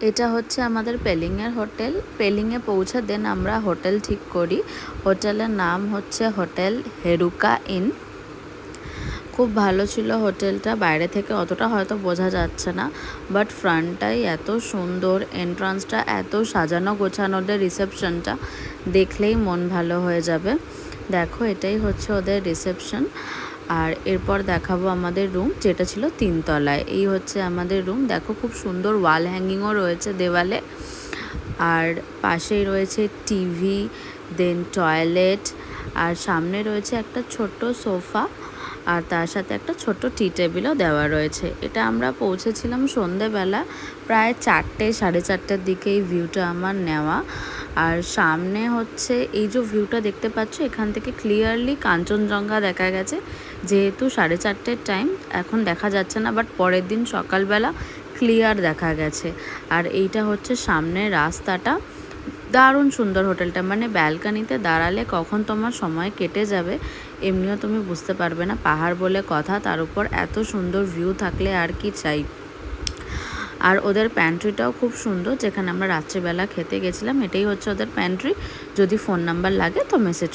এটা হচ্ছে আমাদের পেলিংয়ের হোটেল। পেলিংয়ে পৌঁছে দেন আমরা হোটেল ঠিক করি। হোটেলের নাম হচ্ছে হোটেল হেরুকা ইন। খুব ভালো ছিল হোটেলটা। বাইরে থেকে অতটা হয়তো বোঝা যাচ্ছে না, বাট ফ্রন্টটাই এত সুন্দর, এন্ট্রান্সটা এত সাজানো গোছানো, ওদের রিসেপশনটা দেখলেই মন ভালো হয়ে যাবে। দেখো, এটাই হচ্ছে ওদের রিসেপশন। আর এরপর দেখাবো আমাদের রুম যেটা ছিল তিনতলায়। এই হচ্ছে আমাদের রুম দেখো খুব সুন্দর ওয়াল হ্যাঙ্গিংও রয়েছে দেওয়ালে। আর পাশেই রয়েছে টিভি দেন টয়লেট আর সামনে রয়েছে একটা ছোট্ট সোফা আর তার সাথে একটা ছোট্ট টি টেবিলও দেওয়া রয়েছে। এটা আমরা পৌঁছেছিলাম সন্ধেবেলা, প্রায় চারটে, সাড়ে চারটের দিকে এই ভিউটা আমার নেওয়া। আর সামনে হচ্ছে এই যে ভিউটা দেখতে পাচ্ছ, এখান থেকে ক্লিয়ারলি কাঞ্চনজঙ্ঘা দেখা গেছে। যেহেতু সাড়ে চারটের টাইম এখন দেখা যাচ্ছে না বাট পরের দিন সকালবেলা ক্লিয়ার দেখা গেছে। আর এইটা হচ্ছে সামনের রাস্তাটা। দারুণ সুন্দর হোটেলটা মানে ব্যালকানিতে দাঁড়ালে কখন তোমার সময় কেটে যাবে, এমনিও তুমি বুঝতে পারবে না। পাহাড় বলে কথা, তার উপর এত সুন্দর ভিউ থাকলে আর কি চাই? আর ওদের প্যান্ট্রিটাও খুব সুন্দর, যেখানে আমরা রাত্রিবেলা খেতে গেছিলাম, এটাই হচ্ছে ওদের প্যান্ট্রি যদি ফোন নাম্বার লাগে তো মেসেজ